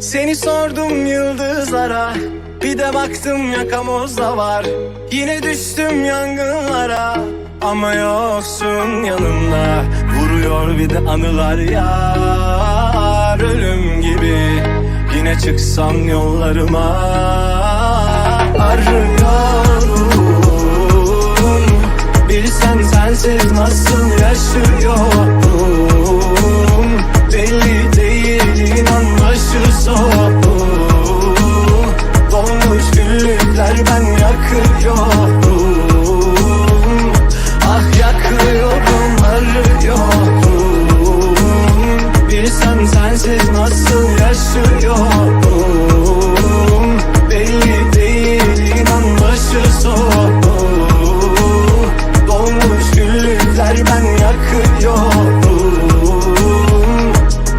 Seni sordum yıldızlara Bir de baktım yakamozda var. Yine düştüm yangınlara Ama yoksun yanımda. Vuruyor bir de anılar yar Ölüm gibi. Yine çıksam yollarıma Arıyorum Bilsen sensiz nasıl yaşıyorum Belli değil inan yakıyorum Ah yakıyorum arıyorum Bilsen sensiz nasıl yaşıyorum Belli değil inan başı soğuk Dolmuş güllükler ben yakıyorum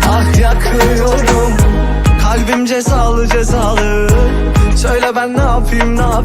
Ah yakıyorum Kalbim cezalı cezalı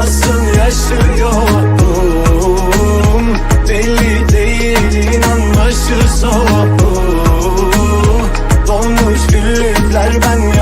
nasıl yaşıyorum? Belli değil inan başı soğuk. Dolmuş güllükler ben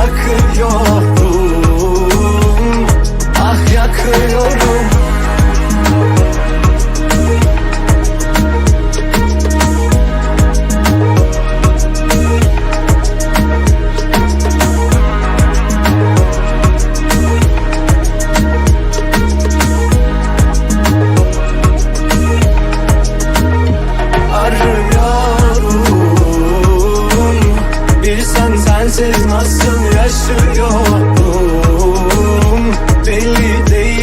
nasıl yaşıyorum. Deli değil.